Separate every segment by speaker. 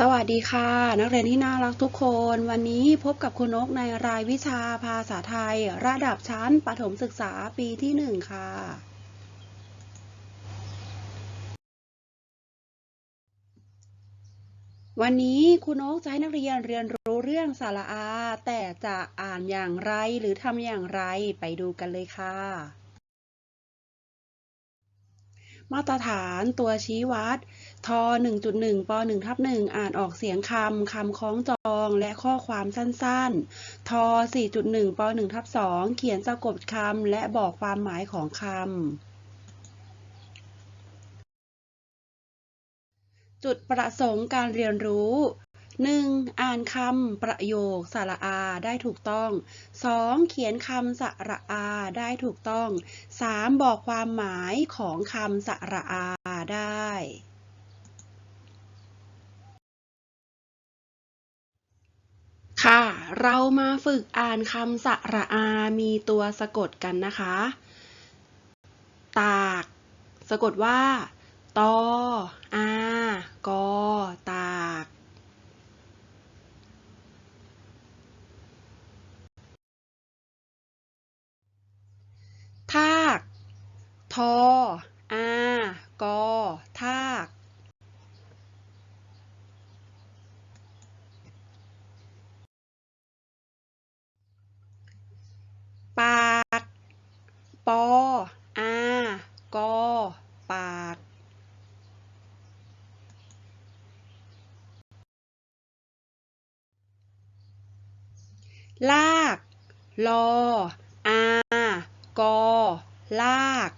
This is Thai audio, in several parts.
Speaker 1: สวัสดีค่ะ นักเรียนที่น่ารักทุกคน วันนี้พบกับคุณนกในรายวิชาภาษาไทย ระดับชั้นประถมศึกษาปีที่หนึ่งค่ะ วันนี้คุณนกจะให้นักเรียนเรียนรู้เรื่องสาระอา แต่จะอ่านอย่างไรหรือทำอย่างไรไปดูกันเลยค่ะ มาตรฐานตัวชี้วัด ท1.1ป1ทับ1อ่านออกเสียงคำคำคล้องจองและข้อความสั้นๆ ท4.1ป1ทับ2เขียนสะกดคำและบอกความหมายของคำจุดประสงค์การเรียนรู้ 1. อ่านคำประโยคสระอาได้ถูกต้อง 2. เขียนคำสระอาได้ถูกต้อง 3. บอกความหมายของคำสระอาได้ ค่ะ เรามาฝึกอ่านคำสระอา มีตัวสะกดกันนะคะ ตาก สะกดว่า ตอ อา กอ ตาก ทาก ทอ อา กอ ทาก ปาก ปอ อา กอ ปาก ลาก ลอ อา กอ ลาก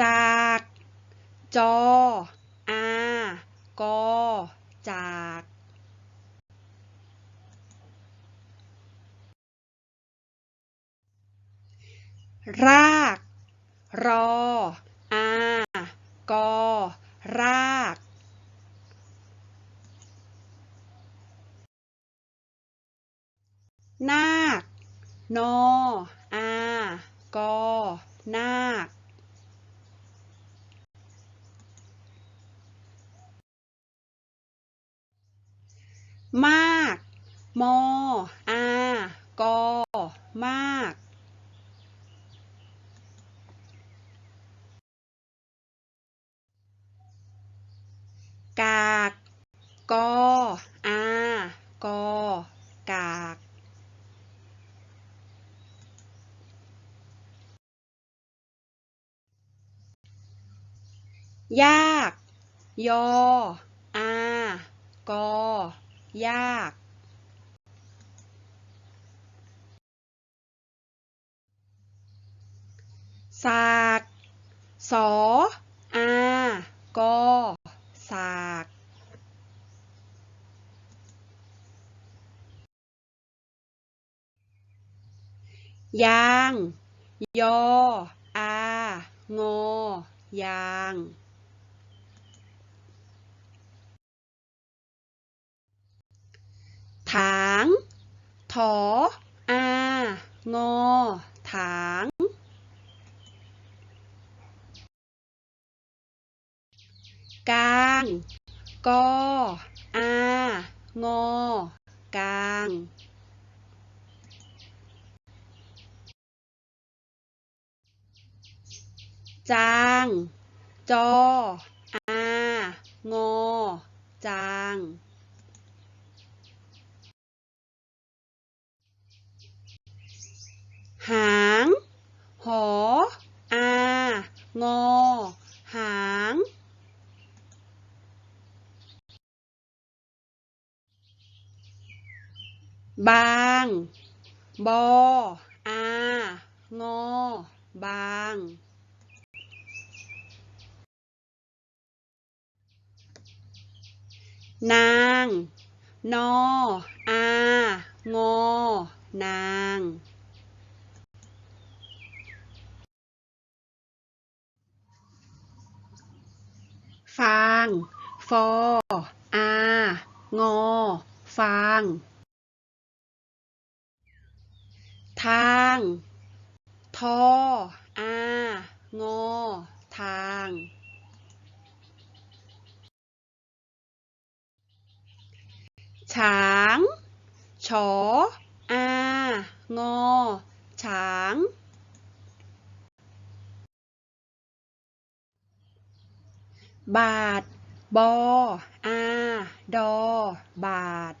Speaker 1: จาก จอ อา กอ จาก ราก รอ อากอราก นาค นอ อากอนาคมาก มอ อากอมาก กาก กออากอกากยาก ยอ อา กอ ยากสากสอ อา กอสาก ยาง ยอ อา งอ ยางถาง ถอ อา งอ ถางกาง กอ อา งอกาง จาง จอ อา งอ จาง หาง หอ อา งอ หาง บาง บอ อา งอ บาง นาง นอ อา งอ นางฟาง ฟอ อา งอ ฟาง ทาง ทอ อา งอ ทาง ช้าง ชอ อา งอ ช้าง บาท บอ อา ดอ บาท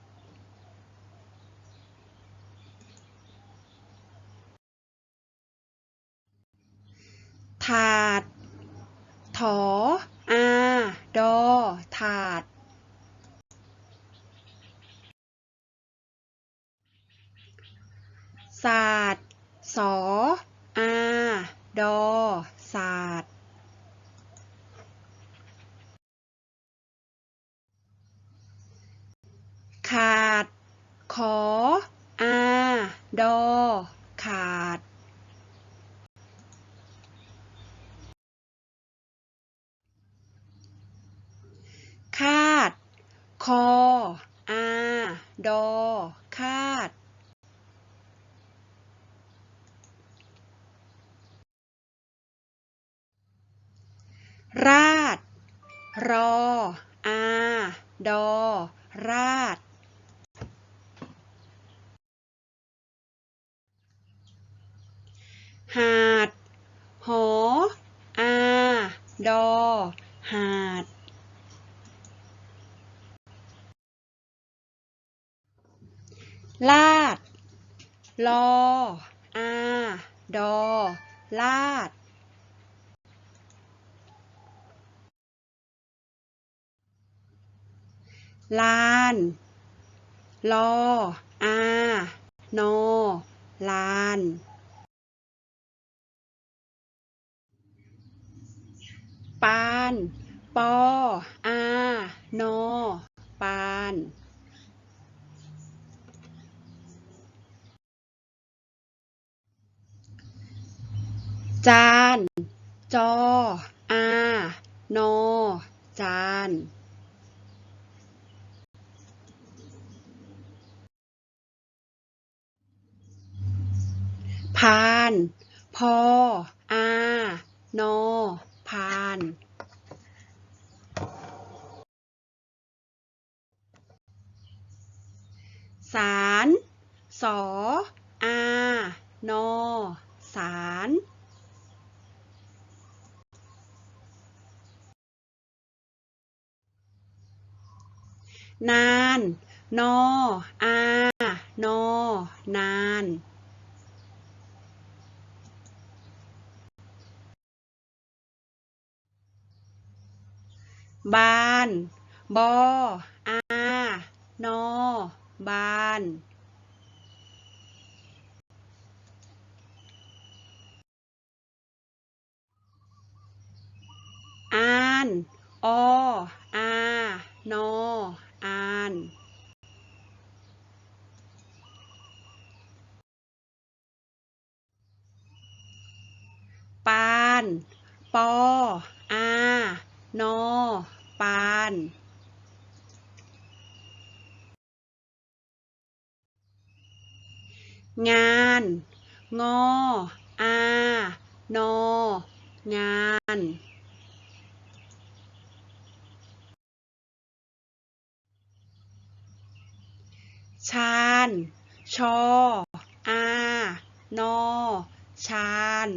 Speaker 1: ถาด ถอ อา ดอ ถาด ศาสตร์สออาดอศาสตร์ขาด ขอ อา ดอ ขาด คาด คอ อา ดอ คาด ราด รอ อา ดอ ราด หาด หอ อา ดอ หาด ลาด ลอ อา ดอ ลาด ลานลออานอลานปานปออานอปานจาน จอ อานอจาน พาน พอ อา นอ พานสารสอ อา นอ สารนาน นอ อา นอ นาน บาน บอ อา นอ บาน อาน อ อา นอ อานปาน ปอ อา นอ ปานงาน งอ อา นอ งาน ชาญ ชอ อา นอ ชาญ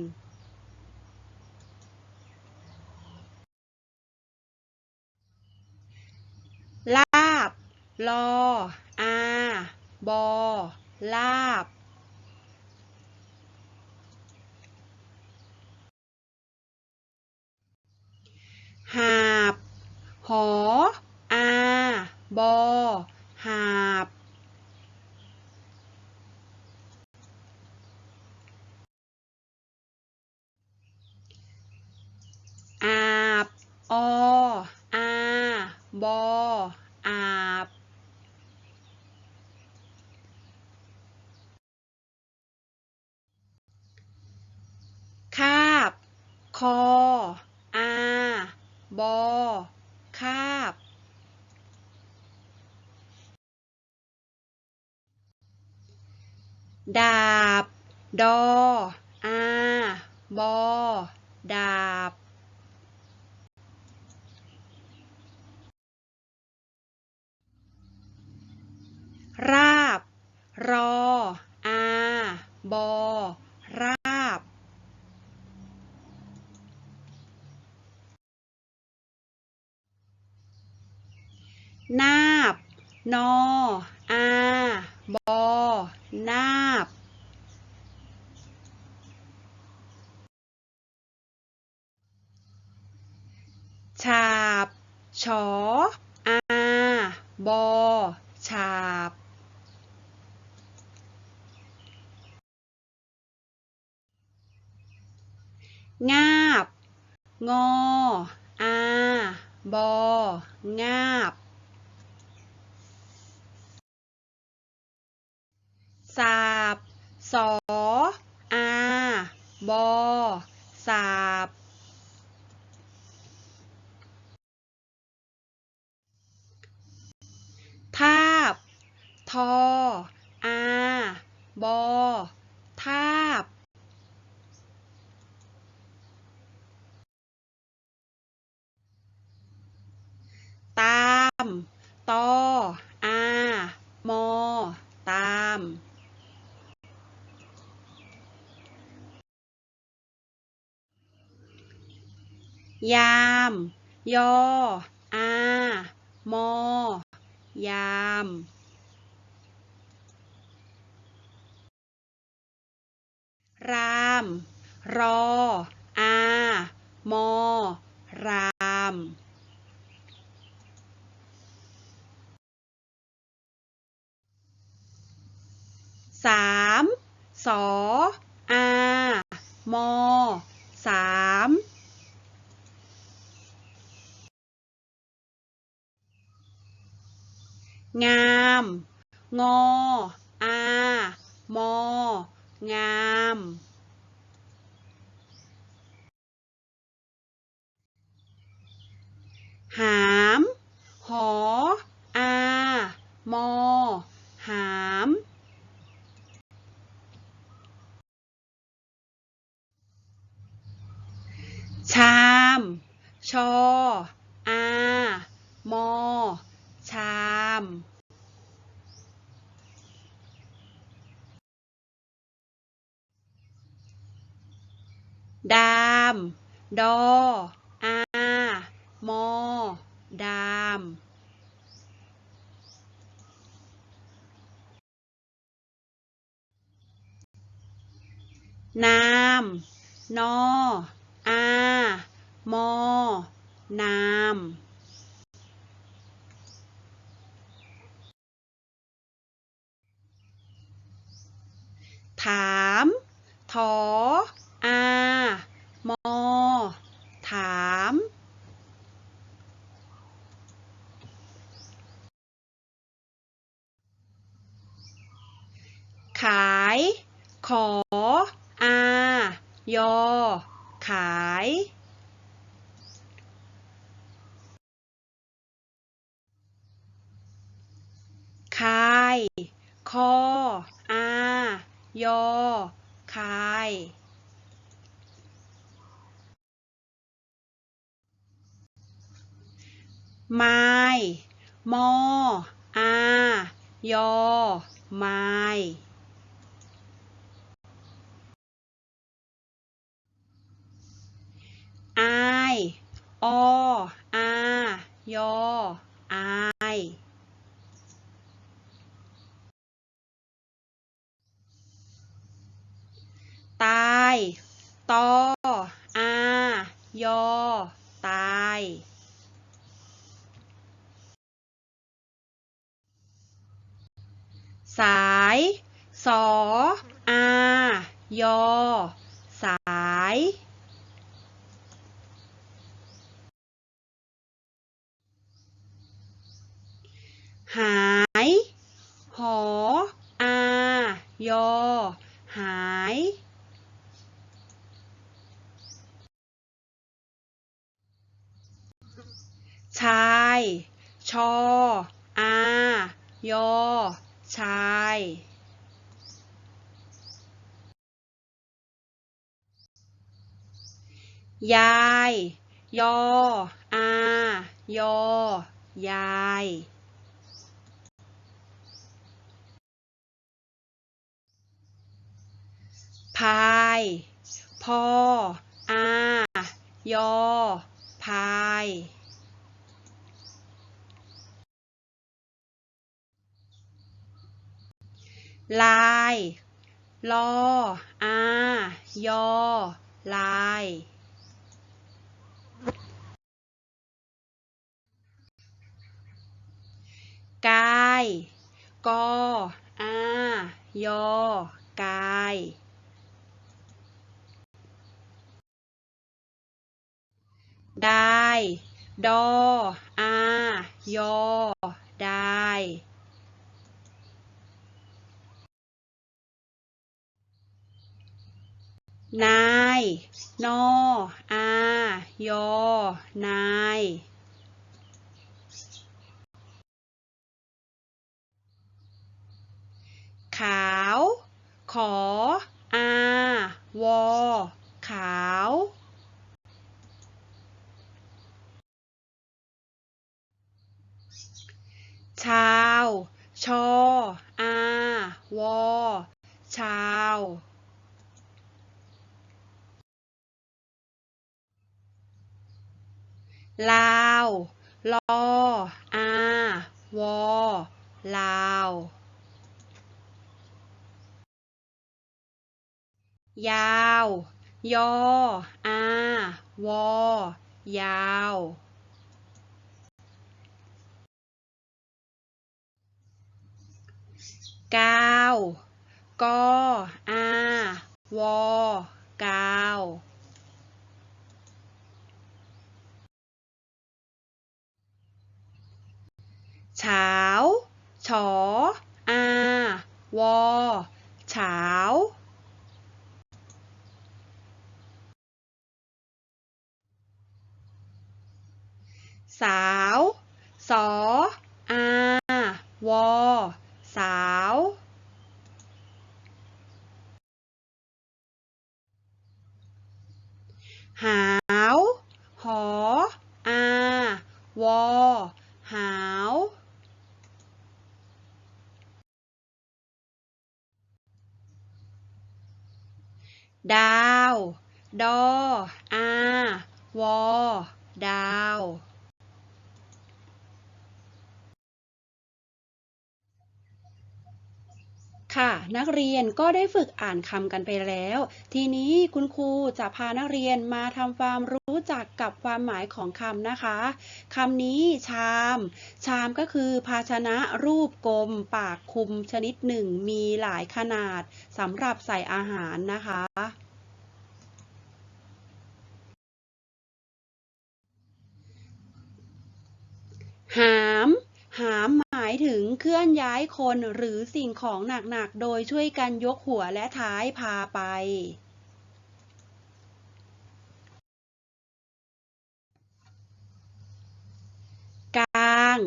Speaker 1: ลาบ ลออาบอลาบหาบ หอ อา บอ หาบ อาบ อ อา บอ อาบ คาบ คอ อา บอ คาบ ดาบ ดอ อาบบอดาบ ราบ รอ อา บอ ราบ นาบ นอ อา บอ นาบฉาบฉออา บอ ฉาบ งาบ งอ อา บอ งาบ สาบ สอ อา บอ สาบทาบทอ อา บอ ทาบ ตาม ตอ อา มอ ตาม ยาม ยอ อา มอ ยามราม รอ อา มอ ราม สาม สอ อา มอ สาม งาม งอ อามองาม หาม หอ อามอ หาม ชาม ชอ อามอามดาม ดอ อา มอ ดาม นาม นอ อา มอ นาม ถาม ถอ อา มอ ถาม ขาย ขอ อา ยอ ขาย คาย คอ อา ยอ คาย ไม้ มอ อา ยอ ไม้ อาย ออายออายตายตออายอตายสายสออายอ สาย หาย หอ อา ยอ หาย ชาย ชอ อา ยอ ชาย ยาย ยอ อา ยอ ยาย พายพออา ยอ พาย ลายลออายอ ลาย กาย กออายอ กาย ได้ ดออายอ ได้ นาย นอ อา ยอ นาย ขาว ขอ อา วอ ขาว ชาว ชอ อา วอ ชาว ลาวลออาวอลาว ยาว ยออาวอยาว กาว กออาวอกาว เฉาฉออาวอเฉาสาวสออาวอสาวหาว หอ อา วอ หาว ดาวดออาวอ ดาว ค่ะนักเรียนก็ได้ฝึกอ่านคำกันไปแล้ว ทีนี้คุณครูจะพานักเรียนมาทำความรู้จักกับความหมายของคำนะคะคำนี้ชาม ชามก็คือภาชนะรูปกลม ปากคุมชนิดหนึ่ง มีหลายขนาดสำหรับใส่อาหารนะคะหาม หามหายถึงเคลื่อนย้ายคนหรือสิ่งของหนักๆ โดยช่วยกันยกหัวและท้ายพาไปกาง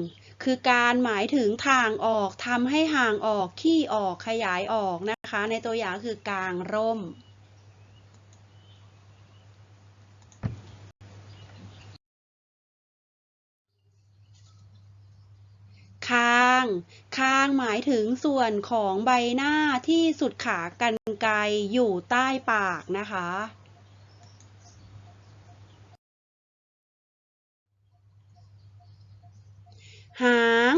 Speaker 1: คือการหมายถึงทางออกทำให้ห่างออกขี้ออกขยายออกนะคะ ในตัวอย่างคือกางร่ม คาง คางหมายถึงส่วนของใบหน้าที่สุดขากรรไกรอยู่ใต้ปากนะคะ หาง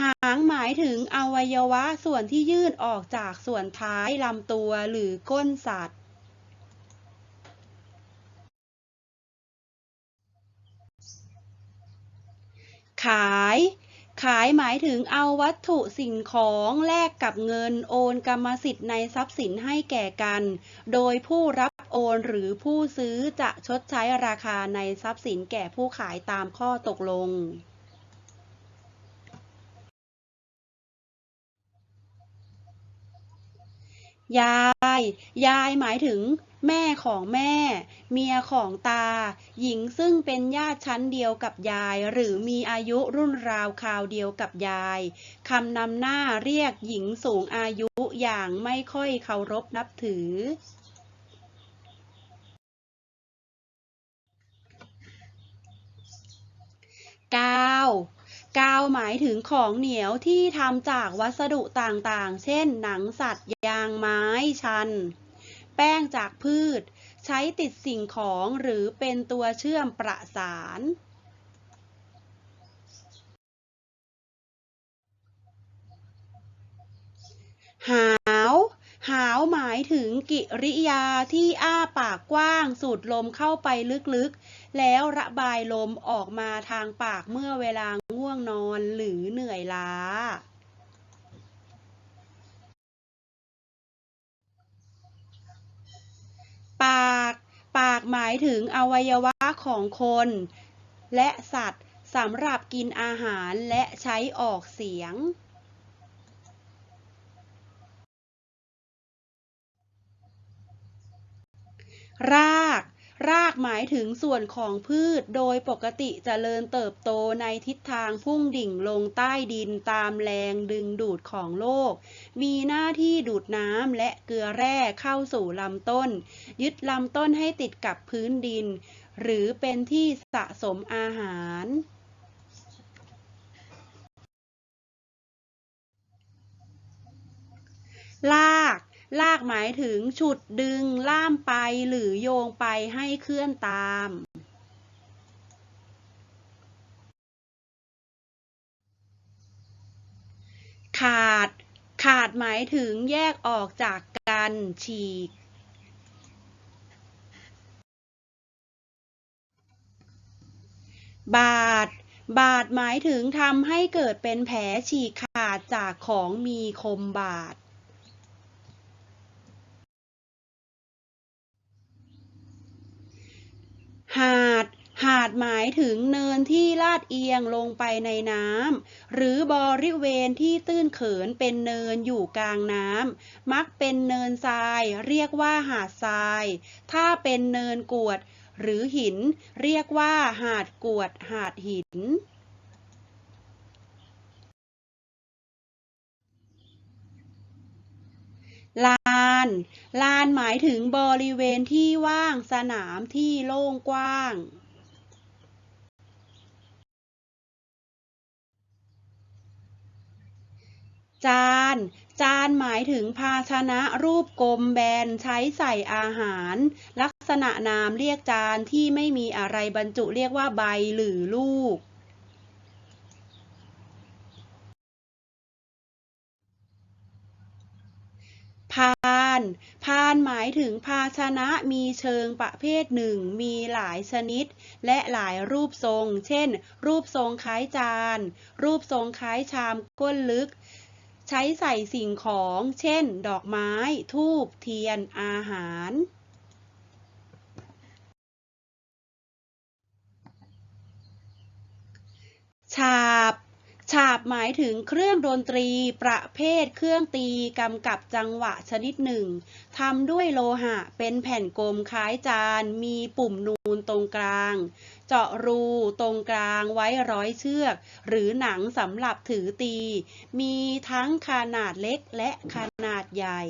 Speaker 1: หางหมายถึงอวัยวะส่วนที่ยื่นออกจากส่วนท้ายลำตัวหรือก้นสัตว์ ขาย ขายหมายถึงเอาวัตถุสิ่งของแลกกับเงินโอนกรรมสิทธิ์ในทรัพย์สินให้แก่กัน โดยผู้รับโอนหรือผู้ซื้อจะชดใช้ราคาในทรัพย์สินแก่ผู้ขายตามข้อตกลง ยาย ยายหมายถึง แม่ของแม่ เมียของตา หญิงซึ่งเป็นญาติชั้นเดียวกับยาย หรือมีอายุรุ่นราวคราวเดียวกับยายคำนำหน้าเรียกหญิงสูงอายุอย่างไม่ค่อยเคารพนับถือ9 กาวหมายถึงของเหนียวที่ทำจากวัสดุต่างๆ เช่น หนังสัตว์ ยางไม้ ชัน แป้งจากพืช ใช้ติดสิ่งของหรือเป็นตัวเชื่อมประสาน หา หาวหมายถึงกิริยาที่อ้าปากกว้าง สูดลมเข้าไปลึกๆ แล้วระบายลมออกมาทางปากเมื่อเวลาง่วงนอนหรือเหนื่อยล้า ปาก ปากหมายถึงอวัยวะของคน และสัตว์สำหรับกินอาหารและใช้ออกเสียง ราก รากหมายถึงส่วนของพืชโดยปกติจเจริญเติบโตในทิศทางพุ่งดิ่งลงใต้ดินตามแรงดึงดูดของโลก มีหน้าที่ดูดน้ำและเกลือแร่เข้าสู่ลำต้น ยึดลำต้นให้ติดกับพื้นดิน หรือเป็นที่สะสมอาหารลาก ลากหมายถึงฉุดดึงล่ามไปหรือโยงไปให้เคลื่อนตาม ขาด ขาดหมายถึงแยกออกจากกันฉีกบาด บาดหมายถึงทำให้เกิดเป็นแผลฉีกขาดจากของมีคมบาด หาด หาดหมายถึงเนินที่ลาดเอียงลงไปในน้ำหรือบริเวณที่ตื้นเขินเป็นเนินอยู่กลางน้ำมักเป็นเนินทราย เรียกว่าหาดทราย ถ้าเป็นเนินกวด หรือหิน เรียกว่าหาดกวด หาดหิน ลาน ลานหมายถึงบริเวณที่ว่างสนามที่โล่งกว้าง จาน จานหมายถึงภาชนะรูปกลมแบนใช้ใส่อาหาร ลักษณะนามเรียกจานที่ไม่มีอะไรบรรจุเรียกว่าใบหรือลูก พาน พานหมายถึงภาชนะมีเชิงประเภทหนึ่ง มีหลายชนิด และหลายรูปทรง เช่น รูปทรงคล้ายจาน รูปทรงคล้ายชามก้นลึก ใช้ใส่สิ่งของ เช่น ดอกไม้ธูปเทียน อาหารฉาบ ฉาบหมายถึงเครื่องดนตรี ประเภทเครื่องตีกำกับจังหวะชนิดหนึ่งทำด้วยโลหะเป็นแผ่นกลมคล้ายจาน มีปุ่มนูนตรงกลาง เจาะรูตรงกลางไว้ร้อยเชือก หรือหนังสำหรับถือตี มีทั้งขนาดเล็กและขนาดใหญ่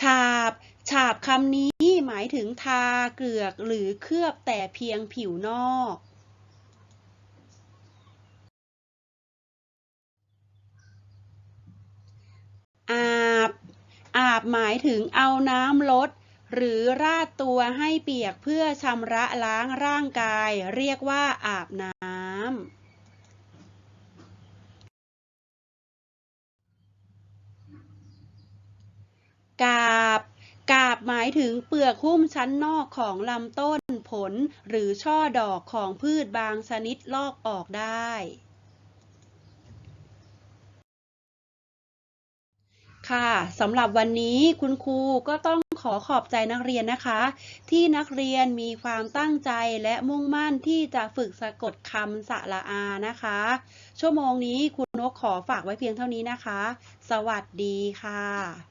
Speaker 1: ฉาบ ฉาบคำนี้ หมายถึงทาเกลือกหรือเคลือบแต่เพียงผิวนอกอาบ อาบหมายถึงเอาน้ำลด หรือราดตัวให้เปียกเพื่อชำระล้างร่างกาย เรียกว่าอาบน้ำกาบ กาบหมายถึงเปลือกหุ้มชั้นนอกของลำต้นผล หรือช่อดอกของพืชบางชนิดลอกออกได้ ค่ะสำหรับวันนี้คุณครูก็ต้องขอขอบใจนักเรียนนะคะ ที่นักเรียนมีความตั้งใจและมุ่งมั่นที่จะฝึกสะกดคำสะระอานะคะ ชั่วโมงนี้คุณนกขอฝากไว้เพียงเท่านี้นะคะ สวัสดีค่ะ